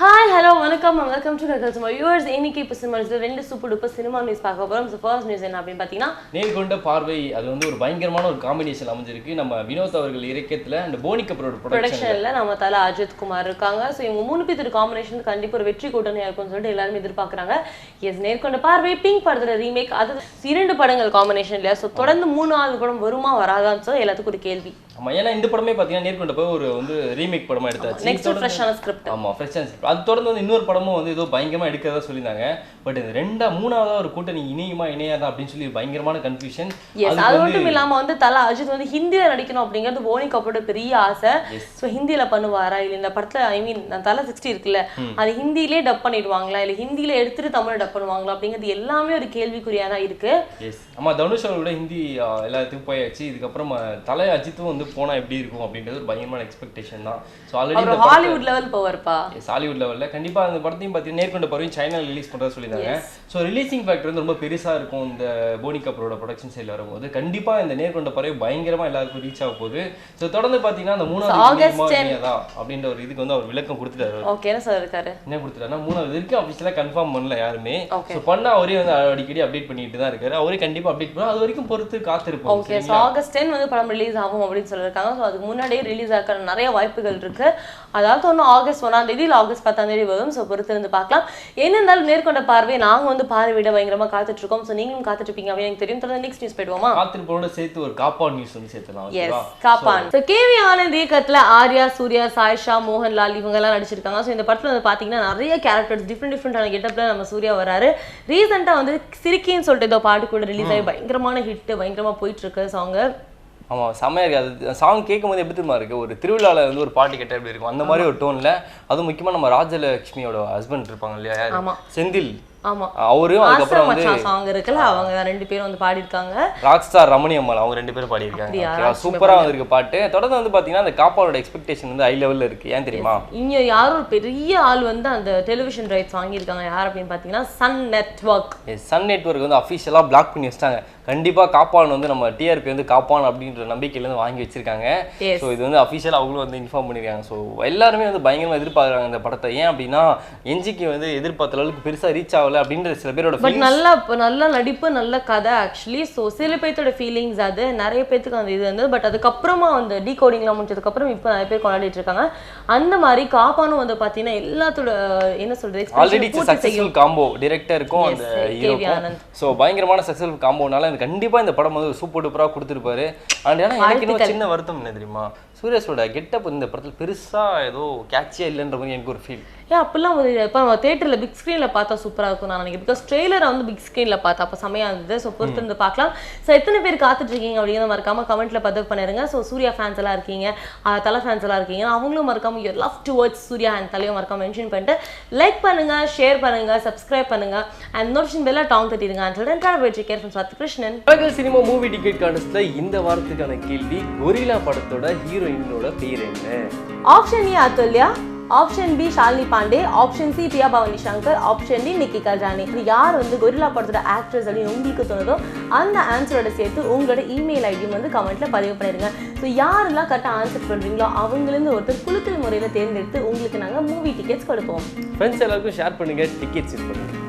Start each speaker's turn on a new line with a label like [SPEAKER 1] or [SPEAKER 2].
[SPEAKER 1] hi hello வணக்கம் welcome to கல்சுமா yours இன்னைக்கு இப்போ சினிமா நியூஸ்ல ரெண்டு சூப்பர் டூப்பர் சினிமா நியூஸ் பார்க்க போகிறோம் ஸோ ஃபர்ஸ்ட் நியூஸ் என்ன அப்படின்னு பார்த்தீங்கன்னா
[SPEAKER 2] நேர்கொண்ட பார்வை அது வந்து ஒரு பயங்கரமான ஒரு காம்பினேஷன் அமைஞ்சிருக்கு. நம்ம வினோத் அவர்கள் இறக்கத்துல அந்த போனி கபரோட ப்ரொடக்ஷன்
[SPEAKER 1] ப்ரொடக்ஷனில் நம்ம தலை அஜித் குமார் இருக்காங்க. ஸோ இவங்க மூணு பேர் காம்பினேஷன் கண்டிப்பாக ஒரு வெற்றி கூட்டணியாக இருக்கும்னு சொல்லிட்டு எல்லாருமே எதிர்பார்க்குறாங்க. எஸ் நேர்கொண்ட பார்வை பிங்க் படத்தோட ரீமேக் அது இரண்டு படங்கள் காம்பினேஷன் இல்லையா ஸோ தொடர்ந்து மூணு நாலு படம் வருமா வராதான்னு சொல்லி எல்லாத்துக்கும் ஒரு கேள்வி.
[SPEAKER 2] ஆமா ஏன்னா இந்த படமே பார்த்தீங்கன்னா நேர்கொண்ட போய் ஒரு வந்து ரீமேக் படமா எடுத்தாச்சு.
[SPEAKER 1] நெக்ஸ்ட் ஃப்ரெஷ்ஷான ஸ்கிரிப்ட்
[SPEAKER 2] ஆமா ஃப்ரெஷ் அண்ட் அது தொடர்ந்து வந்து இன்னொரு படமும் வந்து ஏதோ பயங்கரமா எடுக்கிறதா சொல்லியிருந்தாங்க. பட் இந்த ரெண்டா மூணாவதா ஒரு கூட்டணி இணையுமா இணையாதா அப்படின்னு சொல்லி பயங்கரமான கன்ஃபியூஷன்
[SPEAKER 1] அது மட்டும் இல்லாம வந்து தல அஜித் வந்து ஹிந்தியில நடிக்கணும் அப்படிங்கிறது போனி கபூரோட பெரிய ஆசை. ஸோ ஹிந்தியில பண்ணுவாரா இல்ல இந்த படத்துல ஐ மீன் தலை சிக்ஸ்டி இருக்குல்ல. அது ஹிந்தியிலே டப் பண்ணிடுவாங்களா? இல்ல ஹிந்தியில எடுத்துட்டு தமிழ் டப் பண்ணுவாங்களா? அப்படிங்கிறது எல்லாமே ஒரு கேள்விக்குறியா தான் இருக்கு.
[SPEAKER 2] எஸ் ஆமா தனுஷ் அவரோட ஹிந்தி எல்லாத்துக்கும் போயாச்சு. இதுக்கப்புறம் தலை அஜித்தும் வந்து போனா எப்படி இருக்கும் அப்படின்றது ஒரு பயங்கரமான எக்ஸ்பெக்டேஷன் தான். ஸோ ஆல்ரெடி
[SPEAKER 1] ஹாலிவுட் லெவல் போவார்ப்பா?
[SPEAKER 2] ஹாலிவுட் லெவல்ல கண்டிப்பா அந்த படத்தையும் பார்த்தீங்கன்னா நேர்கொண்ட பறவையும் சைனால ரிலீஸ் பண்றதா சொல்லியிருந்தாங்க. ஸோ ரிலீசிங் ஃபேக்டர் வந்து ரொம்ப பெருசா இருக்கும் இந்த போனி கப்பரோட ப்ரொடக்ஷன் சைடில் வரும்போது. கண்டிப்பா இந்த நேர்கொண்ட பறவை பயங்கரமா எல்லாருக்கும் ரீச் ஆக போகுது. ஸோ தொடர்ந்து பார்த்தீங்கன்னா அந்த மூணாவது
[SPEAKER 1] August
[SPEAKER 2] இணையமா
[SPEAKER 1] 10.
[SPEAKER 2] இணையாதா அப்படின்ற ஒரு இதுக்கு வந்து அவர் விளக்கம் கொடுத்துட்டாரு.
[SPEAKER 1] ஓகே என்ன சார் இருக்காரு?
[SPEAKER 2] என்ன கொடுத்துட்டாருன்னா மூணாவது வரைக்கும் அஃபிஷியலாக கன்ஃபார்ம் பண்ணல யாருமே. ஸோ பண்ணா அவரே வந்து அடிக்கடி அப்டேட் பண்ணிட்டு தான் இருக்காரு. அவரே கண்டிப்பா அப்டேட் பண்ணுவோம் அது வரைக்கும் பொறுத்து காத்திருப்போம்
[SPEAKER 1] ஓகே ஆகஸ்ட் டென் வந்து படம் ரிலீஸ் ஆகும் அப்படின்னு சொல்லியிருக்காங்க. ஸோ அதுக்கு முன்னாடியே ரிலீஸ் ஆகிற நிறைய வாய்ப்புகள் இருக்கு. அதாவது ஒன்று ஆகஸ்ட் ஒன்றாம் தேதி இல்லை ஆகஸ்ட் பத்தாம் தேதி வரும். ஸோ பொறுத்து இருந்து பார்க்கலாம். என்ன இருந்தாலும் நேர்கொண்ட பார்வை நாங்கள் வந்து பார்வையிட பயங்கரமா காத்துட்டு இருக்கோம். ஸோ நீங்களும் காத்துட்டு இருப்பீங்க அப்படின்னு எனக்கு தெரியும். தொடர்ந்து நெக்ஸ்ட் நியூஸ் போயிடுவோமா?
[SPEAKER 2] காத்திருப்போட சேர்த்து ஒரு காப்பா நியூஸ் வந்து சேர்த்துலாம்
[SPEAKER 1] எஸ் காப்பான். ஸோ கேவி ஆனந்த் இயக்கத்துல ஆர்யா சூர்யா சாய்ஷா மோகன்லால் இவங்க எல்லாம் நடிச்சிருக்காங்க. ஸோ இந்த படத்துல வந்து பாத்தீங்கன்னா நிறைய கேரக்டர்ஸ் டிஃப்ரெண்ட் டிஃப்ரெண்டான கெட்டப்ல நம்ம சூர்யா வராரு. ரீசெண்டா வந்து சிரிக்கின்னு சொல்லிட்டு ஏதோ பாட்டு கூட ரிலீஸ் ஆகி பயங்கரமான ஹிட் பயங்கரமா போயிட்டு இருக்கு சாங்
[SPEAKER 2] ஆமா செம்மையா இருக்கு. அது சாங் கேட்கும்போது எப்படி தெரியுமா இருக்கு? ஒரு திருவிழால வந்து ஒரு பாட்டு கேட்டால் எப்படி இருக்கும்? அந்த மாதிரி ஒரு டோன்ல அதுவும் முக்கியமா நம்ம ராஜலட்சுமியோட ஹஸ்பண்ட் இருப்பாங்க இல்லையா. செந்தில். அவரும்
[SPEAKER 1] ஆசை
[SPEAKER 2] அதுக்கப்புறம் வந்து
[SPEAKER 1] சாங் இருக்குல்ல அவங்க ரெண்டு பேரும் வந்து பாடியிருக்காங்க.
[SPEAKER 2] ராக் ஸ்டார் ரமணி அம்மாள் அவங்க ரெண்டு பேரும்
[SPEAKER 1] அப்படியா?
[SPEAKER 2] ஓகேவா சூப்பரா வந்திருக்கு பாட்டு. தொடர்ந்து வந்து பாத்தீங்கன்னா அந்த காப்பாவோட எக்ஸ்பெக்டேஷன் வந்து ஹை லெவல்ல இருக்கு. ஏன் தெரியுமா?
[SPEAKER 1] இங்க யாரும் ஒரு பெரிய ஆள் வந்து அந்த டெலிவிஷன் ரைட்ஸ் வாங்கியிருக்காங்க. யார் அப்படின்னு பாத்தீங்கன்னா சன் நெட்வொர்க்
[SPEAKER 2] சன் நெட்வொர்க் வந்து அஃபிஷியலாக பிளாக் பண்ணி வச்சிட்டாங்க. கண்டிப்பா காப்பான் வந்து நம்ம டிஆர்பி வந்து காப்பான் அப்படின்ற நம்பிக்கையில இருந்து வாங்கி வச்சிருக்காங்க. ஸோ இது வந்து அஃபிஷியல் அவங்களும் வந்து இன்ஃபார்ம் பண்ணிருக்காங்க. ஸோ எல்லாருமே வந்து பயங்கரமா எதிர்பார்க்குறாங்க இந்த படத்தை. ஏன் அப்படின்னா என்ஜிக்கு வந்து எதிர்பார்த்த அளவுக்கு பெருசா ரீச் ஆகல. அப்படின்ற சில பேரோட
[SPEAKER 1] பட் நல்ல நல்ல நடிப்பு நல்ல கதை ஆக்சுவலி ஸோ சில பேர்த்தோட ஃபீலிங்ஸ் அது. நிறைய பேர்த்துக்கு அந்த இது இருந்தது. பட் அதுக்கப்புறமா அந்த டீ கோடிங்லாம் முடிச்சதுக்கப்புறம் இப்போ நிறைய பேர் கொண்டாடிட்டு இருக்காங்க. அந்த மாதிரி காப்பானும் வந்து பார்த்தீங்கன்னா எல்லாத்தோட என்ன சொல்றது
[SPEAKER 2] ஆல்ரெடி சக்ஸஸ்ஃபுல் காம்போ டிரெக்டருக்கும் அந்த ஹீரோக்கும். ஸோ பயங்கரமான சக்ஸஸ்ஃபுல் காம்போனால இந்த கண்டிப்பா இந்த படம் வந்து சூப்பர் டூப்பராக கொடுத்துருப்பாரு. அண்ட் ஏன்னா எனக்கு இன்னும் சின்ன வருத்தம் என்ன தெரியுமா? சூரியஸோட கெட்டப் இந்த படத்துல பெருசா ஏதோ கேட்சியா இல்லைன்ற மாதிரி எனக்கு ஒரு ஃபீல்
[SPEAKER 1] ஏன் அப்படிலாம் ஒரு இப்போ நம்ம தேட்டரில் பிக் ஸ்க்ரீனில் பார்த்தா சூப்பராக இருக்கும் நான் நினைக்கிறேன். பிகாஸ் ட்ரெய்லரை வந்து பிக் ஸ்க்ரீனில் பார்த்தா அப்போ செமையாக இருந்தது. ஸோ பொறுத்து இருந்து பார்க்கலாம். ஸோ எத்தனை பேர் காத்துட்டு இருக்கீங்க அப்படிங்கிறத மறக்காம கமெண்ட்ல பதிவு பண்ணிருங்க ஸோ சூர்யா ஃபேன்ஸ் எல்லாம் இருக்கீங்க. தலை ஃபேன்ஸ் எல்லாம் இருக்கீங்க. அவங்களும் மறக்காம your love towards Suriya and தலையும் மறக்காம மென்ஷன் பண்ணிட்டு லைக் பண்ணுங்க ஷேர் பண்ணுங்க சப்ஸ்கிரைப் பண்ணுங்க. அண்ட் நோட்டிஃபிகேஷன் பெல்ல டாங் தட்டிடுங்க அண்ட் சொல்லிட்டு வெற்றி கேர் ஃப்ரம் சத்கிருஷ்ணன்
[SPEAKER 2] உலக சினிமா மூவி டிக்கெட் கான்டெஸ்ட்ல இந்த வாரத்துக்கான கேள்வி கொரில்லா படத்தோட ஹீரோயினோட பேர் என்ன?
[SPEAKER 1] Option A Athulya. Option B Shalini Pandey option C Priya Bhavani Shankar option D Nikki Galrani இது யார் வந்து கொரில்லா படத்தோட ஆக்ட்ரஸ் அப்படின்னு உங்களுக்கு தோணுதோ அந்த ஆன்சரோட சேர்த்து உங்களோட இமெயில் ஐடியும் வந்து கமெண்ட்ல பதிவு பண்ணிடுங்க ஸோ யாரெல்லாம் கரெக்டாக ஆன்சர் பண்ணுறீங்களோ அவங்களிருந்து ஒருத்தர் குழுக்கள் முறையில் தேர்ந்தெடுத்து உங்களுக்கு நாங்கள் மூவி டிக்கெட்ஸ் கொடுப்போம்.
[SPEAKER 2] ஃப்ரெண்ட்ஸ் எல்லாருக்கும் ஷேர் பண்ணுங்கள் டிக்கெட்ஸ் பண்ணுங்கள்